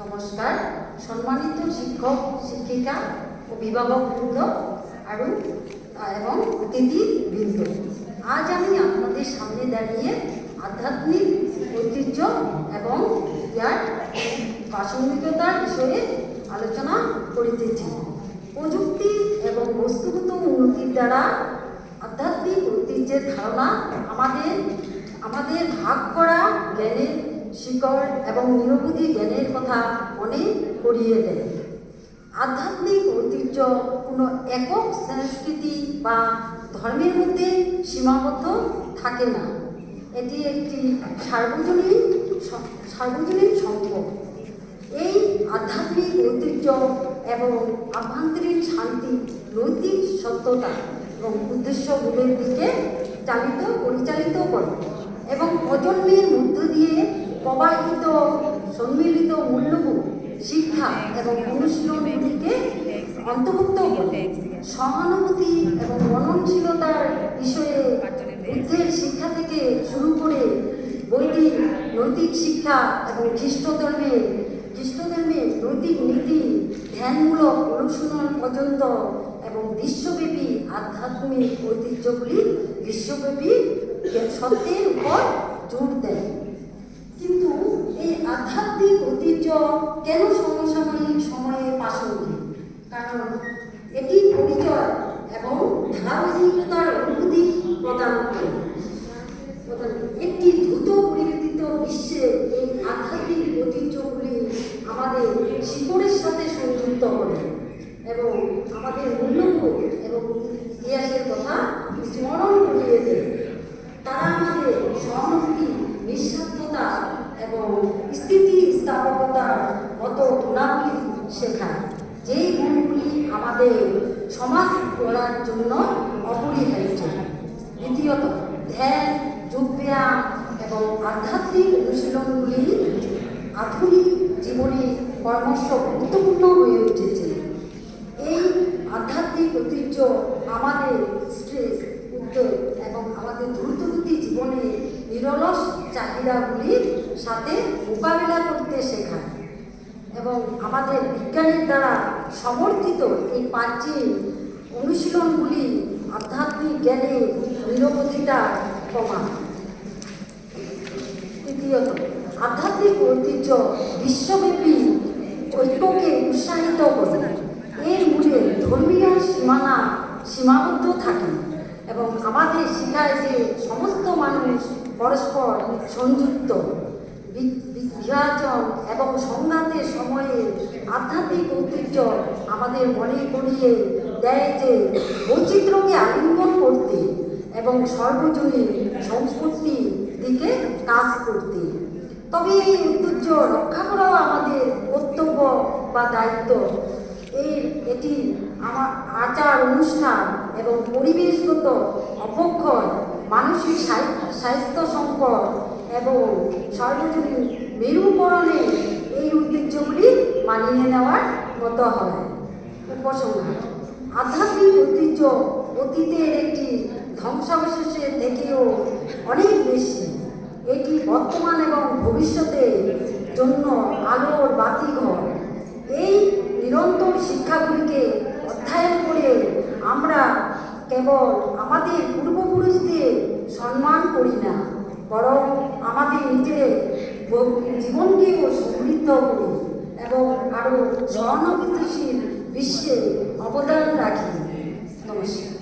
নমস্কাৰ। সম্মানিত শিক্ষক, শিক্ষিকা অভিভাবকবৃন্দ আৰু এবং অতিথিবৃন্দ আজ আমি আপনাদের সামনে দাঁড়িয়ে আধ্যাত্মিক ঐতিহ্য এবং ইয়ার প্রাসঙ্গিকতার বিষয়ে আলোচনা করিতেছি। প্রযুক্তি এবং বস্তুগত উন্নতির দ্বারা আধ্যাত্মিক ঐতিহ্যের ধারণা আমাদের আমাদের ভাগ করা জ্ঞানের শিকড় এবং নিরবধি জ্ঞানের কথা মনে করিয়ে দেয়। আধ্যাত্মিক ঐতিহ্য কোনো একক সংস্কৃতি বা ধর্মের মধ্যে সীমাবদ্ধ থাকে না। এটি একটি সার্বজনীন সার্বজনীন সম্পদ। এই আধ্যাত্মিক ঐতিহ্য এবং আভ্যন্তরীণ শান্তি নৈতিক সত্যতা এবং উদ্দেশ্যগুলোর দিকে চালিত, পরিচালিত করে এবং প্রজন্মের মধ্য দিয়ে প্রবাহিত, সম্মিলিত মূল্যবোধ, শিক্ষা এবং অনুশীলনগুলিকে অন্তর্ভুক্ত করে। সহানুভূতি এবং মননশীলতার বিষয়ে বুদ্ধের শিক্ষা থেকে শুরু করে বৈদিক নৈতিক শিক্ষা এবং খ্রিস্ট ধর্মের খ্রিস্ট ধর্মের নৈতিক নীতি, ধ্যানমূলক অনুশীলন পর্যন্ত এবং বিশ্বব্যাপী আধ্যাত্মিক ঐতিহ্যগুলি বিশ্বব্যাপী সত্যের উপর জোর দেয়। কিন্তু এই আধ্যাত্মিক ঐতিহ্য কেন সমসাময়িক সময়ে প্রাসঙ্গিক কারণ এটি পরিচয় এবং ধারাবাহিকতার অনুভূতি প্রদান করে। একটি দ্রুত পরিবর্তিত বিশ্বে এই আধ্যাত্মিক ঐতিহ্যগুলি আমাদের শিকড়ের সাথে সংযুক্ত করে এবং আমাদের মূল্যবোধ এবং ইতিহাসের কথা স্মরণ করিয়ে তারা আমাদের নিঃস্বার্থতা এবং স্থিতি স্থাপকতার মতো গুণাবলী শেখায়। যেই গুণগুলি আমাদের সমাজ গড়ার জন্য অপরিহার্য। দ্বিতীয়ত, ধ্যান, যোগব্যায়াম এবং আধ্যাত্মিক অনুশীলনগুলি আধুনিক জীবনে পরামর্শ গুরুত্বপূর্ণ হয়ে উঠেছে এই আধ্যাত্মিক ঐতিহ্য আমাদের স্ট্রেস উদ্যোগ এবং আমাদের দ্রুতগতি জীবনে নিরলস চাহিদাগুলির সাথে মোকাবিলা করতে শেখায় এবং আমাদের বিজ্ঞানের দ্বারা সমর্থিত এই প্রাচীন অনুশীলনগুলি আধ্যাত্মিক জ্ঞানে নিরবধিতা প্রমাণ। তৃতীয়ত, আধ্যাত্মিক ঐতিহ্য বিশ্বব্যাপী ঐক্যকে উৎসাহিত করে। এর মূলে ধর্মীয় সীমানা সীমাবদ্ধ থাকে এবং আমাদের শেখায় যে সমস্ত মানুষ পরস্পর সংযুক্ত। বিভাজন এবং সংঘাতের সময়ে আধ্যাত্মিক ঐতিহ্য আমাদের মনে করিয়ে দেয় যে বৈচিত্র্যকে আলিঙ্গন করতে এবং সর্বজনীন সম্পত্তির দিকে কাজ করতে। তবে এই ঐতিহ্য রক্ষা করাও আমাদের কর্তব্য বা দায়িত্ব। এই এটি আমার আচার অনুষ্ঠান এবং পরিবেশগত অবক্ষয়, মানসিক স্বাস্থ্য সংকট এবং সর্বজনীন মেরুকরণে এই ঐতিহ্যগুলি মানিয়ে নেওয়ার মতো হয় উপসংহার। আধ্যাত্মিক ঐতিহ্য অতীতের একটি ধ্বংসাবশেষের থেকেও অনেক বেশি। এটি বর্তমান এবং ভবিষ্যতের জন্য আলোর বাতি বাতিঘর। এই নিরন্তর শিক্ষাগুলিকে অধ্যয়ন করে আমরা কেবল আমাদের পূর্বপুরুষদের সম্মান করি না। বরং আমাদের নিজেদের জীবনকেও সমৃদ্ধ করি এবং আরও সহানুভূতিশীল বিশ্বে অবদান রাখি। নমস্কার।